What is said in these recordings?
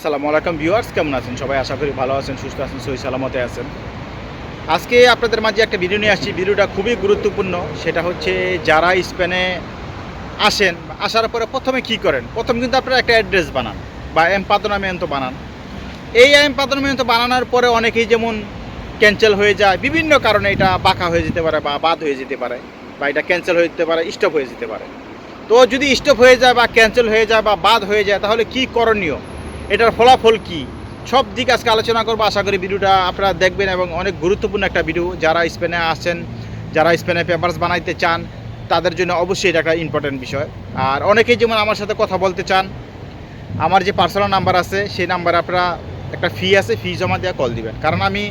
আসসালামু আলাইকুম ভিউয়ার্স, কেমন আছেন? সবাই আশা করি ভালো আছেন, সুস্থ আছেন, সহি সালামতে আছেন। আজকে আপনাদের মাঝে একটা ভিডিও নিয়ে আসছি। ভিডিওটা খুবই গুরুত্বপূর্ণ। সেটা হচ্ছে যারা স্পেনে আসেন, আসার পরে প্রথমে কি করেন? প্রথম কিন্তু আপনারা একটা অ্যাড্রেস বানান বা এম পাদনামেন্ট বানান। এই এম পাদনামেন্ট বানানোর পরে অনেকেই যেমন ক্যান্সেল হয়ে যায়, বিভিন্ন কারণে এটা বাঁকা হয়ে যেতে পারে বা বাদ হয়ে যেতে পারে বা এটা ক্যান্সেল হয়ে যেতে পারে স্টপ হয়ে যেতে পারে। তো যদি স্টপ হয়ে যায় বা ক্যান্সেল হয়ে যায় বা বাদ হয়ে যায়, তাহলে কি করণীয়? এটার ফলাফল কি? সব দিক আজকে আলোচনা করব। আশা করি ভিডিওটা আপনারা দেখবেন এবং অনেক গুরুত্বপূর্ণ একটা ভিডিও যারা স্পেনে আসছেন, যারা স্পেনে পেপারস বানাইতে চান, তাদের জন্য অবশ্যই এটা একটা ইম্পর্টেন্ট বিষয়। আর অনেকেই যেমন আমার সাথে কথা বলতে চান, আমার যে পার্সোনাল নাম্বার আছে, সেই নাম্বারে আপনারা একটা ফি আছে ফি জমা দেওয়া কল দিবেন। কারণ আমি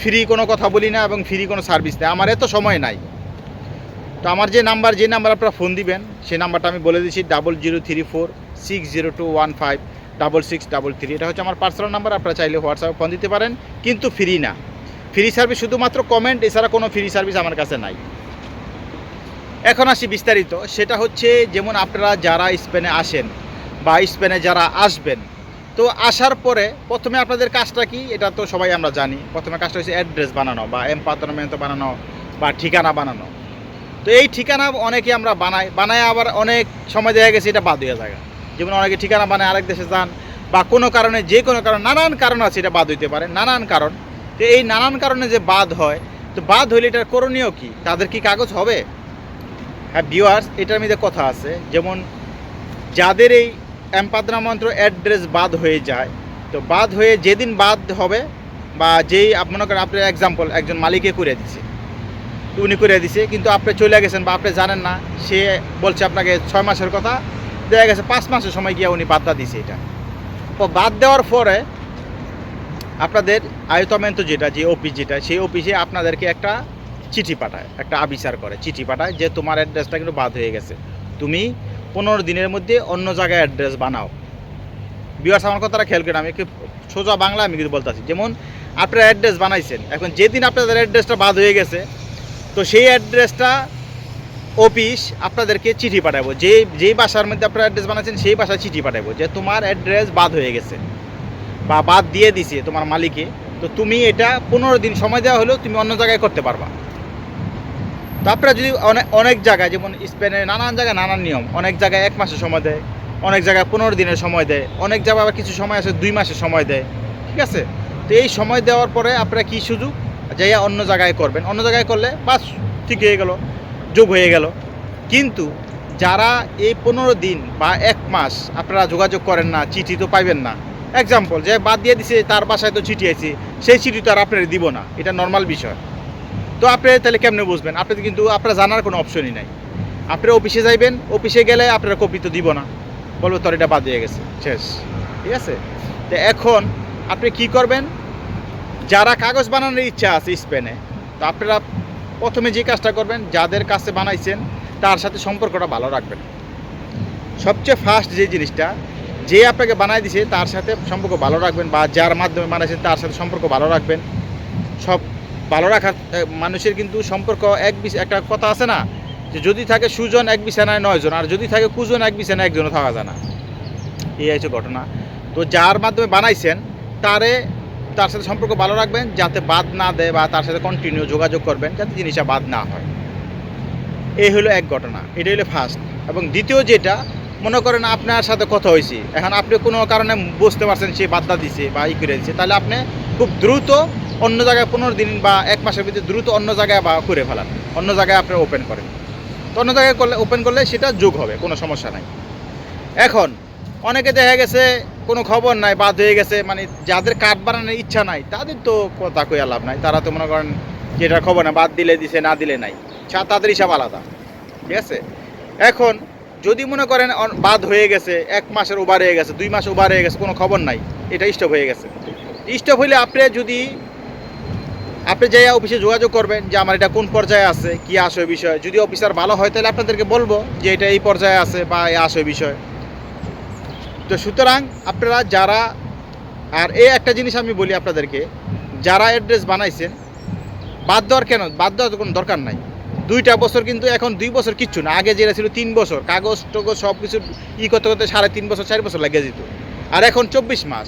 ফ্রি কোনো কথা বলি না এবং ফ্রি কোনো সার্ভিস নেই। আমার এত সময় নাই। তো আমার যে নাম্বার যে নাম্বার আপনারা ফোন দিবেন, সেই নাম্বারটা আমি বলে দিচ্ছি double zero three four six zero two one five double six double three এটা হচ্ছে আমার পার্সোনাল নাম্বার আপনারা চাইলে হোয়াটসঅ্যাপে ফোন দিতে পারেন, কিন্তু ফ্রি না। ফ্রি সার্ভিস শুধুমাত্র কমেন্ট এছাড়া কোনো ফ্রি সার্ভিস আমার কাছে নাই। এখন আসি বিস্তারিত। সেটা হচ্ছে, যেমন আপনারা যারা স্পেনে আসেন বা স্পেনে যারা আসবেন, তো আসার পরে প্রথমে আপনাদের কাজটা কি? এটা তো সবাই আমরা জানি। প্রথমে কাজটা হচ্ছে অ্যাড্রেস বানানো বা এম্পাতনমেন্ট বানানো বা ঠিকানা বানানো। তো এই ঠিকানা অনেকে আমরা বানাই, বানায় আবার অনেক সময় দেখা গেছে এটা বাদ হয়ে যায়। যেমন অনেকে ঠিকানা বানায় আরেক দেশে যান, বা কোনো কারণে যে কোনো কারণ, নানান কারণ আছে এটা বাদ হইতে পারে, নানান কারণ। তো এই নানান কারণে যে বাদ হয়, তো বাদ হইলে এটার করণীয় কি? তাদের কি কাগজ হবে? হ্যাঁ ভিউয়ার্স এটার মধ্যে কথা আছে। যেমন, যাদের এই এম্পাদনা মন্ত্র অ্যাড্রেস বাদ হয়ে যায়, তো বাদ হয়ে যেদিন বাদ হবে, বা যেই মনে করেন আপনার এক্সাম্পল একজন মালিকে করে দিছে। উনি করে দিছে, কিন্তু আপনি চলে গেছেন বা আপনি জানেন না, সে বলছে আপনাকে ছয় মাসের কথা দেখা গেছে, পাঁচ মাসের সময় গিয়ে উনি বাদটা দিছে এটা। তো বাদ দেওয়ার পরে আপনাদের আয়তমেন্ত যেটা, যে অফিস যেটা, সেই অফিসে আপনাদেরকে একটা চিঠি পাঠায়, একটা আবিচার করে। চিঠি পাঠায় যে তোমার অ্যাড্রেসটা কিন্তু বাদ হয়ে গেছে। তুমি পনেরো দিনের মধ্যে অন্য জায়গায় অ্যাড্রেস বানাও। বিয়ার্স আমার কথাটা খেয়াল করেন, আমি সোজা বাংলা আমি কিন্তু বলতেছি। যেমন আপনারা অ্যাড্রেস বানাইছেন, এখন যেদিন আপনাদের অ্যাড্রেসটা বাদ হয়ে গেছে, তো সেই অ্যাড্রেসটা অফিস আপনাদেরকে চিঠি পাঠাবো। যে যেই বাসার মধ্যে আপনারা অ্যাড্রেস বানাচ্ছেন, সেই বাসায় চিঠি পাঠাবো যে, তোমার অ্যাড্রেস বাদ হয়ে গেছে বা বাদ দিয়ে দিছে তোমার মালিকে। তো তুমি এটা পনেরো দিন সময় দেওয়া হলেও তুমি অন্য জায়গায় করতে পারবা। তো আপনারা যদি অনেক অনেক জায়গায়, যেমন স্পেনের নানান জায়গায় নানান নিয়ম, অনেক জায়গায় এক মাসের সময় দেয়, অনেক জায়গায় পনেরো দিনের সময় দেয়, অনেক জায়গায় আবার কিছু সময় আছে দুই মাসের সময় দেয়, ঠিক আছে? তো এই সময় দেওয়ার পরে আপনারা কি সুযোগ? যাইয়া অন্য জায়গায় করবেন। অন্য জায়গায় করলে বাস, ঠিক হয়ে গেল। যোগ হয়ে গেল। কিন্তু যারা এই পনেরো দিন বা এক মাস আপনারা যোগাযোগ করেন না, চিঠি তো পাইবেন না। এক্সাম্পল যে বাদ দিয়ে দিছে, তার বাসায় তো চিঠি আছে, সেই চিঠি তো আর আপনারা দিব না। এটা নর্মাল বিষয়। তো আপনি তাহলে কেমনে বুঝবেন? আপনি কিন্তু, আপনারা জানার কোনো অপশনই নাই। আপনি অফিসে যাইবেন অফিসে গেলে আপনারা কপি তো দিব না। বলব, তোর এটা বাদ হয়ে গেছে। শেষ। ঠিক আছে? তো এখন আপনি কি করবেন? যারা কাগজ বানানোর ইচ্ছা আছে স্পেনে তো আপনারা প্রথমে যে কাজটা করবেন, যাদের কাছে বানাইছেন, তার সাথে সম্পর্কটা ভালো রাখবেন। সবচেয়ে ফার্স্ট যে জিনিসটা, যে আপনাকে বানাই দিছে, তার সাথে সম্পর্ক ভালো রাখবেন বা যার মাধ্যমে বানাইছেন, তার সাথে সম্পর্ক ভালো রাখবেন। সব ভালো রাখার মানুষের কিন্তু সম্পর্ক এক বিষ একটা কথা আছে না, যে যদি থাকে সুজন এক বিছানায় নয়জন আর যদি থাকে কুজন এক বিছানায় একজনও থাকা যায় না। এই হচ্ছে ঘটনা। তো যার মাধ্যমে বানাইছেন, তারে তার সাথে সম্পর্ক ভালো রাখবেন, যাতে বাদ না দেয় বা তার সাথে কন্টিনিউ যোগাযোগ করবেন, যাতে জিনিসটা বাদ না হয়। এই হলো এক ঘটনা এটা হলো ফার্স্ট এবং দ্বিতীয় যেটা, মনে করেন আপনার সাথে কথা হয়েছে, এখন আপনি কোনো কারণে বুঝতে পারছেন সে বাদটা দিছে বা ই করে দিচ্ছে তাহলে আপনি খুব দ্রুত অন্য জায়গায় পনেরো দিন বা এক মাসের ভিতরে দ্রুত অন্য জায়গায় বা করে ফেলান, অন্য জায়গায় আপনি ওপেন করেন। তো অন্য জায়গায় করলে ওপেন করলে সেটা যোগ হবে, কোনো সমস্যা নাই। এখন, অনেকে দেখা গেছে কোনো খবর নাই, বাদ হয়ে গেছে মানে যাদের কাঠ বানানোর ইচ্ছা নাই, তাদের তো কথা কইয়া লাভ নাই। তারা তো মনে করেন যেটা খবর না বাদ দিলে দিছে, না দিলে নাই। ছা- তাদের হিসাব আলাদা, ঠিক আছে? এখন যদি মনে করেন বাদ হয়ে গেছে, এক মাসের ওভার হয়ে গেছে, দুই মাস ওভার হয়ে গেছে, কোনো খবর নাই, এটা স্টপ হয়ে গেছে। স্টপ হইলে আপনি যদি, আপনি যাই অফিসে যোগাযোগ করবেন যে আমার এটা কোন পর্যায়ে আছে, কি আসে বিষয়। যদি অফিসার ভালো হয়, তাহলে আপনাদেরকে বলব যে এটা এই পর্যায়ে আছে বা এই আসে বিষয়। তো সুতরাং আপনারা যারা, আর এই একটা জিনিস আমি বলি আপনাদেরকে, যারা অ্যাড্রেস বানাইছেন, বাদ দেওয়ার কেন? বাদ দেওয়ার কোনো দরকার নাই। দুইটা বছর কিন্তু এখন দুই বছর কিচ্ছু না। আগে যেটা ছিল তিন বছর, কাগজ টগজ সব কিছু ই করতে করতে সাড়ে তিন বছর, চার বছর লাগিয়ে যেত। আর এখন চব্বিশ মাস।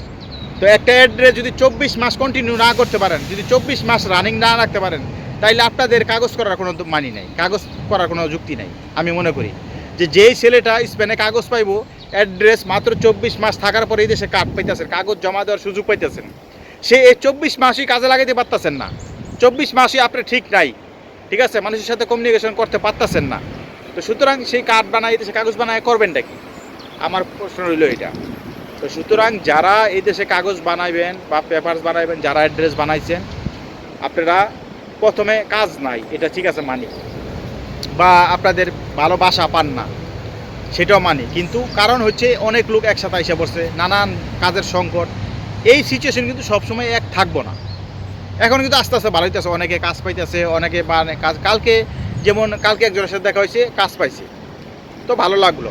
তো একটা অ্যাড্রেস যদি চব্বিশ মাস কন্টিনিউ না করতে পারেন, যদি চব্বিশ মাস রানিং না রাখতে পারেন, তাইলে আপনাদের কাগজ করার কোনো মানি নাই। কাগজ করার কোনো যুক্তি নাই, আমি মনে করি। যে যেই ছেলেটা স্পেনে কাগজ পাইবো অ্যাড্রেস মাত্র চব্বিশ মাস থাকার পরে এই দেশে কার্ড পাইতেছেন, কাগজ জমা দেওয়ার সুযোগ পাইতেছেন। সে এই চব্বিশ মাসই কাজে লাগাইতে পারতেছেন না। চব্বিশ মাসই আপনার ঠিক নাই, ঠিক আছে? মানুষের সাথে কমিউনিকেশন করতে পারতেছেন না। তো সুতরাং সেই কার্ড বানাই দেশে কাগজ বানায় করবেনটা কি আমার প্রশ্ন রইল এটা তো সুতরাং যারা এই দেশে কাগজ বানাইবেন বা পেপারস বানাইবেন, যারা অ্যাড্রেস বানাইছেন, আপনারা প্রথমে কাজ নাই, এটা ঠিক আছে মানি। বা আপনাদের ভালো বাসা পান না। সেটাও মানি। কিন্তু কারণ হচ্ছে অনেক লোক একসাথে এসে পড়ছে নানান কাজের সংকট। এই সিচুয়েশন কিন্তু সবসময় এক থাকব না। এখন কিন্তু আস্তে আস্তে ভালো হইতেছে। অনেকে কাজ পাইতেছে, অনেকে মানে কাজ কালকে যেমন কালকে একজনের সাথে দেখা হয়েছে, কাজ পাইছে। তো ভালো লাগল।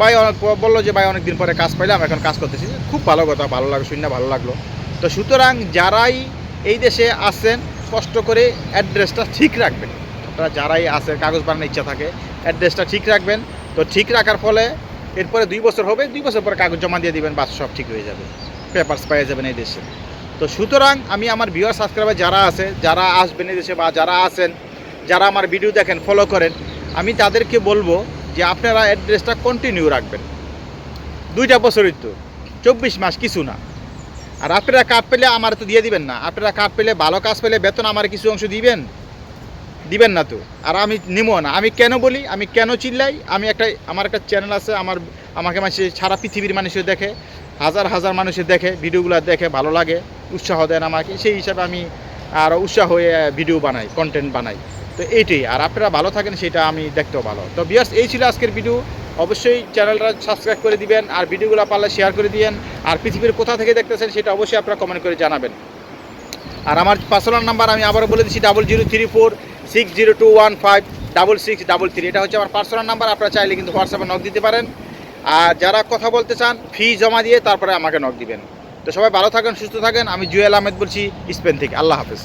ভাই অনেক বলল যে, ভাই অনেক দিন পরে কাজ পাইলাম, এখন কাজ করতেছি। খুব ভালো কথা, ভালো লাগল, শুনে ভালো লাগল। তো সুতরাং যারাই এই দেশে আসেন কষ্ট করে অ্যাড্রেসটা ঠিক রাখবেন। আপনারা যারাই আছে কাগজ বানানোর ইচ্ছা থাকে অ্যাড্রেসটা ঠিক রাখবেন। তো ঠিক রাখার ফলে এরপরে দুই বছর হবে, দুই বছর পরে কাগজ জমা দিয়ে দিবেন, বাস সব ঠিক হয়ে যাবে পেপারস পেয়ে যাবেন এই দেশে। তো সুতরাং আমি আমার ভিউয়ার সাবস্ক্রাইবার যারা আছে, যারা আসবেন এই দেশে বা যারা আছেন, যারা আমার ভিডিও দেখেন ফলো করেন, আমি তাদেরকে বলব যে আপনারা অ্যাড্রেসটা কন্টিনিউ রাখবেন। দুইটা বছরই তো, চব্বিশ মাস কিছু না। আর আপনারা কার্ড পেলে আমার তো দিয়ে দিবেন না। আপনারা কার্ড পেলে ভালো কাজ পেলে বেতন আমার কিছু অংশ দিবেন? দিবেন না তো। আর আমি নিমো না। আমি কেন বলি? আমি কেন চিল্লাই? আমি একটা, আমার একটা চ্যানেল আছে, আমার, আমাকে মানুষ, সারা পৃথিবীর মানুষের দেখে, হাজার হাজার মানুষের দেখে, ভিডিওগুলো দেখে, ভালো লাগে, উৎসাহ দেন আমাকে। সেই হিসাবে আমি আর উৎসাহ হয়ে ভিডিও বানাই কন্টেন্ট বানাই। তো এইটাই। আর আপনারা ভালো থাকেন, সেটা আমি দেখতেও ভালো। তো বিয়ার্স এই ছিল আজকের ভিডিও অবশ্যই চ্যানেলটা সাবস্ক্রাইব করে দিবেন, আর ভিডিওগুলো পারলে শেয়ার করে দিবেন আর পৃথিবীর কোথা থেকে দেখতেছেন, সেটা অবশ্যই আপনারা কমেন্ট করে জানাবেন। আর আমার পার্সোনাল নাম্বার আমি আবারও বলে দিচ্ছি double zero three four six zero two one five double six double three এটা হচ্ছে আমার পার্সোনাল নাম্বার আপনারা চাইলে কিন্তু হোয়াটসঅ্যাপে নক দিতে পারেন। আর যারা কথা বলতে চান ফি জমা দিয়ে তারপরে আমাকে নক দিবেন। তো সবাই ভালো থাকেন, সুস্থ থাকেন। আমি জুয়েল আহমেদ বলছি, স্পেন থেকে। আল্লাহ হাফেজ।